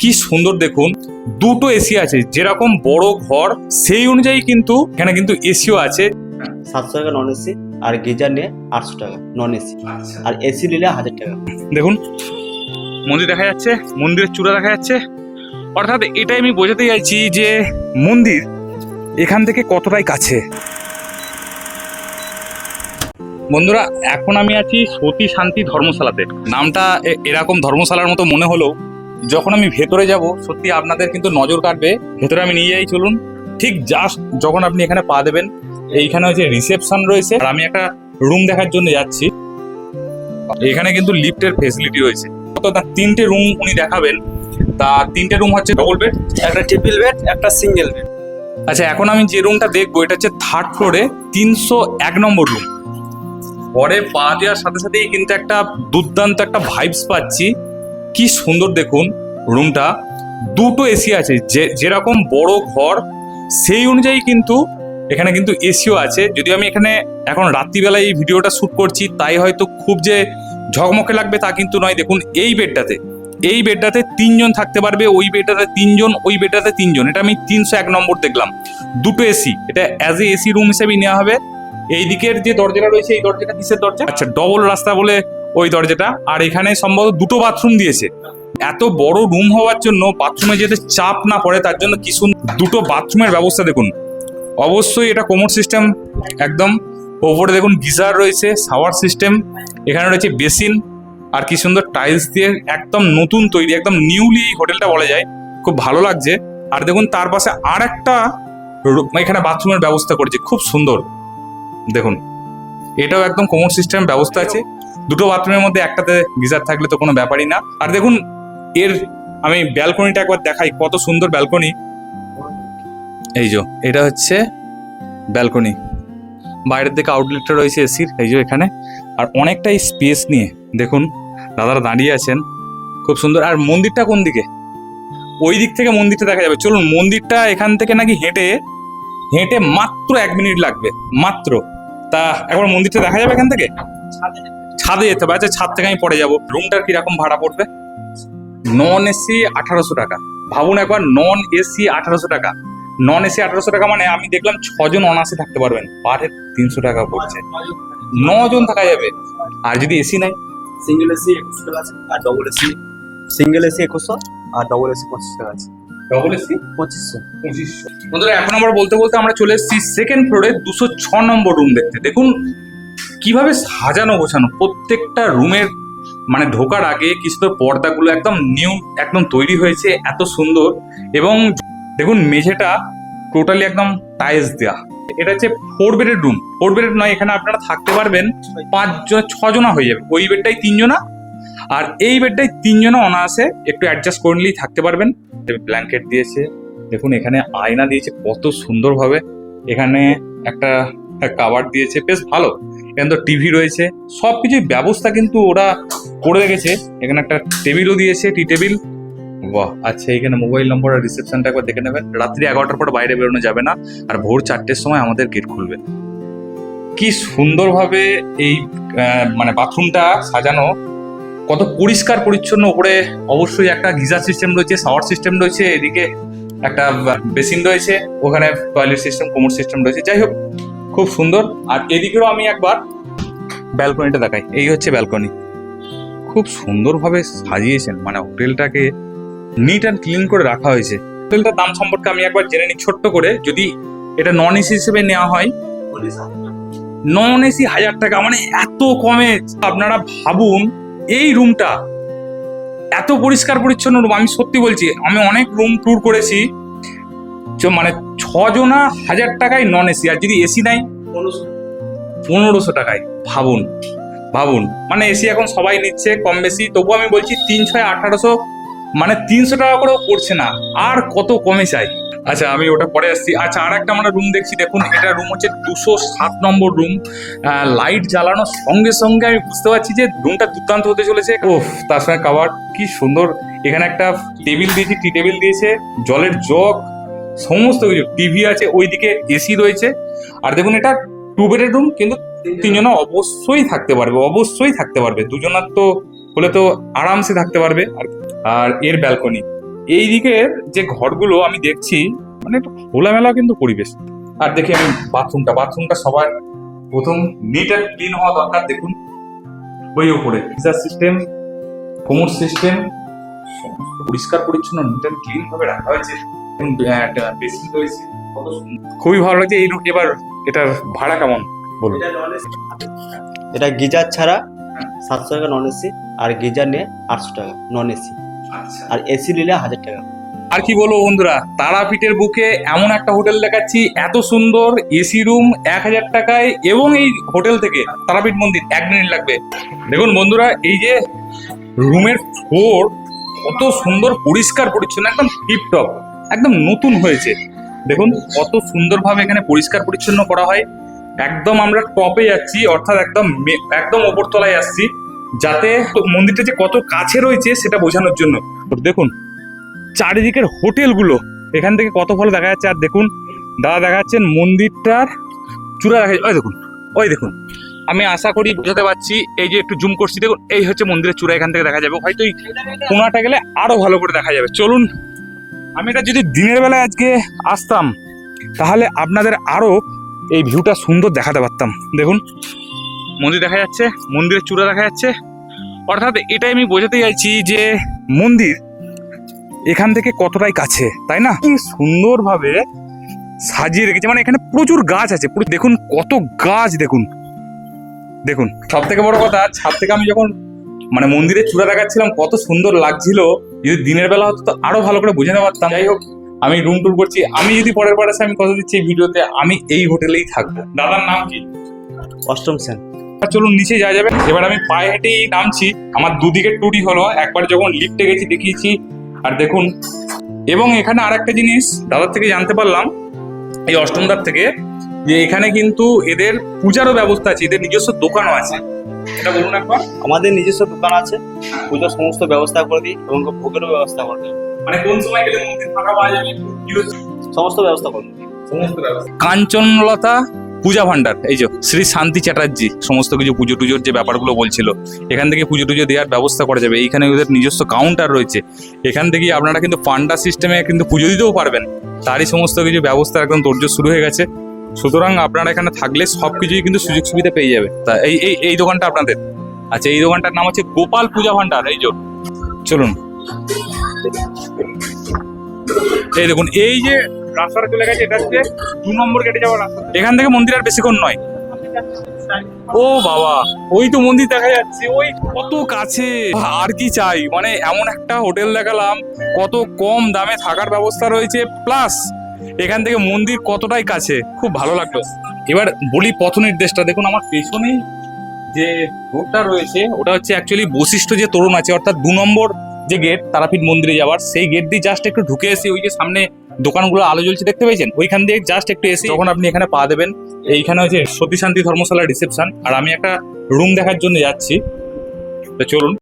কি সুন্দর দেখুন দুটো এসি আছে যেরকম বড় ঘর সেই অনুযায়ী কিন্তু এখানে কিন্তু এসিও আছে। সাতশো টাকা নন এসি আর গিজার নিয়ে আটশো টাকা নন এসি আর এসি নিলে হাজার টাকা। দেখুন মন্দির দেখা যাচ্ছে মন্দিরের চূড়া দেখা যাচ্ছে। অর্থাৎ এটাই আমি বোঝাতে চাইছি যে মন্দির এখান থেকে কতটাই কাছে। বন্ধুরা এখন আমি আছি সতী শান্তি ধর্মশালাতে। নামটা এরকম ধর্মশালার মতো মনে হলো যখন আমি ভেতরে যাব, সত্যি আপনাদের কিন্তু নজর কাটবে। ভেতরে আমি নিয়ে যাই, চলুন। ঠিক জাস্ট যখন আপনি এখানে পা দেবেন, এইখানে হচ্ছে রিসেপশন রয়েছে। আর আমি একটা রুম দেখার জন্য যাচ্ছি। এখানে কিন্তু লিফটের ফেসিলিটি রয়েছে। তিনটে রুম উনি দেখাবেন। তা তিনটে রুম হচ্ছে ডবল বেড একটা ট্রিপল বেড একটা সিঙ্গেল বেড আচ্ছা এখন আমি যে রুমটা দেখব, এটা হচ্ছে থার্ড ফ্লোরে তিনশো এক নম্বর রুম পরে পা দেওয়ার সাথে সাথেই কিন্তু একটা দুর্দান্ত একটা ভাইবস পাচ্ছি। কি সুন্দর দেখুন রুমটা। দুটো এসি আছে, যে, যেরকম বড় ঘর, সেই অনুযায়ী কিন্তু এখানে কিন্তু এসিও আছে। যদিও আমি এখানে এখন রাত্রিবেলায় এই ভিডিওটা শ্যুট করছি, তাই হয়তো খুব যে ঝকমকে লাগবে তা কিন্তু নয়। দেখুন, এই বেডটাতে এই বেডটাতে তিনজন থাকতে পারবে, ওই বেডটাতে তিনজন, ওই বেডটাতে তিনজন। এটা আমি তিনশো এক নম্বর দেখলাম। দুটো এসি এটা অ্যাজ এ এসি রুম হিসেবেই নেওয়া হবে। এই দিকের যে দরজাটা রয়েছে, এই দরজাটা কিসের দরজা? আচ্ছা ডবল রাস্তা বলে ওই দরজাটা। আর এখানে সম্ভবত দুটো বাথরুম দিয়েছে। এত বড় রুম হওয়ার জন্য বাথরুমে যাতে চাপ না পড়ে, তার জন্য কি সুন্দর দুটো বাথরুমের ব্যবস্থা দেখুন। অবশ্যই এটা কোমর সিস্টেম একদম। ওপরে দেখুন গিজার রয়েছে শাওয়ার সিস্টেম এখানে রয়েছে বেসিন আর কি সুন্দর টাইলস দিয়ে একদম নতুন তৈরি, একদম নিউলি এই হোটেলটা বলা যায়। খুব ভালো লাগছে। আর দেখুন তার পাশে আর একটা এখানে বাথরুমের ব্যবস্থা করেছে, খুব সুন্দর। দেখুন, এটাও একদম কোমর সিস্টেম ব্যবস্থা আছে। দুটো বাথরুমের মধ্যে একটাতে গিজার থাকলে তো কোনো ব্যাপারই না। আর দেখুন, এর আমি ব্যালকনিটা একবার দেখাই, কত সুন্দর ব্যালকনি এই যে, এটা হচ্ছে ব্যালকনি বাইরের দিকে আউটলেটটা রয়েছে এসির এই যে এখানে। আর অনেকটাই স্পেস নিয়ে, দেখুন, দাদারা দাঁড়িয়ে আছেন। খুব সুন্দর। আর মন্দিরটা কোন দিকে? ওই দিক থেকে মন্দিরটা দেখা যাবে। চলুন, মন্দিরটা এখান থেকে নাকি হেঁটে হেঁটে মাত্র এক মিনিট লাগবে। মাত্র। তা, একবার মন্দিরটা দেখা যাবে এখান থেকে? ছাদে যেতে হবে। আচ্ছা ছাদ থেকে আমি পরে যাব। রুমটার কীরকম ভাড়া পড়বে? নন এসি আঠারোশো টাকা। ভাবুন একবার নন এসি আঠারোশো টাকা। নন এসি আঠারোশো টাকা মানে আমি দেখলাম ছজন অনাসে থাকতে পারবেন। পার হেড তিনশো টাকা পড়ছে। নজন থাকা যাবে। আর যদি এসি নাই সিঙ্গেল এসি একুশশো টাকা আছে আর ডবল এসি সিঙ্গেল এসি একুশশো আর ডবল এসি পঁচিশ টাকা আছে। ডবল এসি পঁচিশশো। পঁচিশশো। বন্ধুরা এখন আমরা বলতে বলতে আমরা চলে এসেছি সেকেন্ড ফ্লোরে দুশো ছ নম্বর রুম দেখতে। দেখুন কীভাবে সাজানো গোছানো? প্রত্যেকটা রুমের মানে ঢোকার আগে কি সুন্দর পর্দাগুলো একদম নিউ, একদম তৈরি হয়েছে, এত সুন্দর। এবং দেখুন মেঝেটা টোটালি একদম টাইলস দেওয়া এটা হচ্ছে ফোর বেডের রুম ফোর বেডের নয়, এখানে আপনারা থাকতে পারবেন পাঁচজন, ছজনা হয়ে যাবে। ওই বেডটাই তিনজনা। আর এই বেডটাই তিনজনা অনায়াসে একটু অ্যাডজাস্ট করে নিলেই থাকতে পারবেন। ব্ল্যাঙ্কেট দিয়েছে। দেখুন এখানে আয়না দিয়েছে, কত সুন্দরভাবে। এখানে একটা কাভার দিয়েছে, বেশ ভালো। এখানে তো টিভি রয়েছে সব কিছুই ব্যবস্থা কিন্তু ওরা করে রেখেছে। এখানে একটা টেবিলও দিয়েছে টি টেবিল বাহ আচ্ছা এখানে মোবাইল নম্বর আর রিসেপশনটা একবার দেখে নেবেন। রাত্রি এগারোটার পর বাইরে বেরোনো যাবে না, আর ভোর চারটের সময় আমাদের গেট খুলবে। কি সুন্দরভাবে এই মানে বাথরুমটা সাজানো। কত পরিষ্কার পরিচ্ছন্ন, ওপরে অবশ্যই একটা গিজার সিস্টেম রয়েছে শাওয়ার সিস্টেম রয়েছে, এদিকে একটা বেসিন রয়েছে, ওখানে টয়লেট সিস্টেম কোমর সিস্টেম রয়েছে। যাই হোক খুব সুন্দর। আর এদিকেও আমি একবার ব্যালকনিটা দেখাই। এই হচ্ছে ব্যালকনি খুব সুন্দরভাবে সাজিয়েছেন। মানে হোটেলটাকে নিট অ্যান্ড ক্লিন করে রাখা হয়েছে। হোটেলটার দাম সম্পর্কে আমি একবার জেনে নিই ছোট্ট করে। যদি এটা নন এসি হিসেবে নেওয়া হয় নন এসি হাজার টাকা। মানে এত কমে। আপনারা ভাবুন, এই রুমটা এত পরিষ্কার পরিচ্ছন্ন রুম আমি সত্যি বলছি, আমি অনেক রুম ট্যুর করেছি। মানে ছজনা হাজার টাকায় নন এসি আর যদি এসি নাই পনেরোশো টাকায়। ভাবুন ভাবুন। মানে এসি এখন সবাই নিচ্ছে কম বেশি। তবু আমি বলছি তিন ছয় আঠারোশো মানে তিনশো টাকা করেও পড়ছে না। আর কত কমে চাই? আচ্ছা আমি ওটা পরে আসছি। আচ্ছা আর একটা আমরা রুম দেখছি। দেখুন, এটা রুম হচ্ছে দুশো সাত নম্বর রুম লাইট জ্বালানোর সঙ্গে সঙ্গে আমি বুঝতে পারছি যে রুমটা দুর্দান্ত হতে চলেছে। ও তার সঙ্গে কাবার কি সুন্দর। এখানে একটা টেবিল দিয়েছি টি টেবিল দিয়েছে। জলের জগ সমস্ত কিছু। টিভি আছে, ওইদিকে এসি রয়েছে। আর দেখুন এটা টু বেডের রুম কিন্তু তিনজনা অবশ্যই থাকতে পারবে, অবশ্যই থাকতে পারবে। দুজনার তো হলে তো আরামসে থাকতে পারবে। আর এর ব্যালকনি এই দিকের যে ঘরগুলো আমি দেখছি মানে খোলামেলা কিন্তু পরিবেশ। আর দেখি আমি বাথরুমটা বাথরুমটা সবার প্রথম নিট অ্যান্ড ক্লিন হওয়া দরকার। দেখুন, ওই উপরে। গিজার সিস্টেম কোমর সিস্টেম পরিষ্কার পরিচ্ছন্ন নিট অ্যান্ড ক্লিন ভাবে রাখা হয়েছে এবং বেসিন রয়েছে। কত খুবই ভালো লাগছে। এই এবার এটার ভাড়া কেমন বলুন? এটা গিজার ছাড়া সাতশো টাকা নন এসি আর গিজার নিয়ে আটশো টাকা নন এসি আচ্ছা। আর এসি নিলে হাজার টাকা। আর কি বলব বন্ধুরা তারাপীঠের বুকে এমন একটা হোটেল দেখাচ্ছি এত সুন্দর এসি রুম এক হাজার টাকায় এবং এই হোটেল থেকে তারাপীঠ মন্দির এক মিনিট লাগবে। দেখুন বন্ধুরা এই যে রুমের ফ্লোর কত সুন্দর পরিষ্কার পরিচ্ছন্ন, একদম টিপটপ একদম নতুন হয়েছে। দেখুন, কত সুন্দরভাবে এখানে পরিষ্কার পরিচ্ছন্ন করা হয়। একদম আমরা টপে যাচ্ছি, অর্থাৎ একদম একদম ওপরতলায় আসছি, যাতে মন্দিরটা যে কত কাছে রয়েছে সেটা বোঝানোর জন্য। দেখুন, চারিদিকের হোটেলগুলো, এখান থেকে কত ভালো দেখা যাচ্ছে। আর দেখুন, দাদা দেখা যাচ্ছেন মন্দিরটার চূড়া দেখা যাচ্ছে। ওই দেখুন ওই দেখুন। আমি আশা করি বোঝাতে পারছি, এই যে একটু জুম করছি, দেখুন, এই হচ্ছে মন্দিরের চূড়া, এখান থেকে দেখা যাবে। হয়তো এই কোনাটা গেলে আরও ভালো করে দেখা যাবে। চলুন, আমি এটা যদি দিনের বেলায় আজকে আসতাম, তাহলে আপনাদের আরও এই ভিউটা সুন্দর দেখাতে পারতাম। দেখুন, মন্দির দেখা যাচ্ছে, মন্দিরের চূড়া দেখা যাচ্ছে। অর্থাৎ এটাই আমি বোঝাতে চাইছি যে মন্দির এখান থেকে কতটাই কাছে, তাই না? সুন্দরভাবে সাজিয়ে রেখেছে মানে এখানে প্রচুর গাছ আছে। দেখুন, কত গাছ দেখুন। দেখুন সব থেকে বড় কথা ছাদ থেকে আমি যখন মানে মন্দিরের চূড়া দেখাচ্ছিলাম কত সুন্দর লাগছিল যদি দিনের বেলা হতো তো আরও ভালো করে বোঝাতে পারতাম যাই হোক আমি রুম টুর করছি। আমি যদি পরের বার আসে আমি কথা দিচ্ছি এই ভিডিওতে আমি এই হোটেলেই থাকব। দাদার নাম কি? অষ্টম সেন। চলুন নিচে যাওয়া যাবে। এবার আমি পায়ে হেঁটেই নামছি। আমার দুদিকের টুটি হলো। একবার যখন লিফটে গেছি দেখিয়েছি। আর দেখুন এবং এখানে আর একটা জিনিস দাদার থেকে জানতে পারলাম এই অষ্টমদার থেকে যে এখানে কিন্তু এদের পূজারও ব্যবস্থা আছে এদের নিজস্ব দোকানও আছে। এটা বলুন একবার। আমাদের নিজস্ব দোকান আছে পুজোর সমস্ত ব্যবস্থা করে দিই এবং ভোগেরও ব্যবস্থা করে দিই। মানে কোন সময় গেলে মন্দির ফাঁকা পাওয়া যাবে? সমস্ত ব্যবস্থা করে দিই। সমস্ত ব্যবস্থা। কাঞ্চনলতা পূজা ভান্ডার এই যে শ্রী শান্তি চ্যাটার্জি সমস্ত কিছু পুজো টুজোর যে ব্যাপারগুলো বলছিল এখান থেকে পুজো টুজো দেওয়ার ব্যবস্থা করা যাবে। এইখানে ওদের নিজস্ব কাউন্টার রয়েছে। এখান থেকে আপনারা কিন্তু পান্ডা সিস্টেমে কিন্তু পুজো দিতেও পারবেন। তারই সমস্ত কিছু ব্যবস্থা একদম তোর্য শুরু হয়ে গেছে। সুতরাং আপনারা এখানে থাকলে সব কিছুই কিন্তু সুযোগ সুবিধা পেয়ে যাবে। তা এই এই এই দোকানটা আপনাদের। আচ্ছা এই দোকানটার নাম হচ্ছে গোপাল পূজা ভান্ডার, এই যে। চলুন। এই দেখুন, এই যে রাস্তাটা চলে গেছে, এটা হচ্ছে দু নম্বর গেটে যাওয়ার রাস্তা। এখান থেকে মন্দির আর বেশিক্ষণ নয়। ও বাবা, ওই তো মন্দির দেখা যাচ্ছে, ওই কত কাছে। আর কি চাই? মানে এমন একটা হোটেল দেখালাম, কত কম দামে থাকার ব্যবস্থা রয়েছে, প্লাস এখান থেকে মন্দির কতটাই কাছে, খুব ভালো লাগল। এবার বলি পথ নির্দেশটা, দেখুন আমার পেছনেই যে রোডটা রয়েছে, ওটা হচ্ছে অ্যাকচুয়ালি বশিষ্ঠ যে তরুণ আছে, অর্থাৎ দু নম্বর যে গেট তারাপীঠ মন্দিরে যাওয়ার, সেই গেট দিয়ে জাস্ট একটু ঢুকে এসে ওই যে সামনে দোকানগুলো আলো জ্বলছে, দেখতে পেয়েছেন? ওইখান দিয়ে জাস্ট একটু এসে যখন আপনি এখানে পা দেবেন, এইখানে হচ্ছে সতী শান্তি ধর্মশালা রিসেপশন আর আমি একটা রুম দেখার জন্য যাচ্ছি। তো চলুন।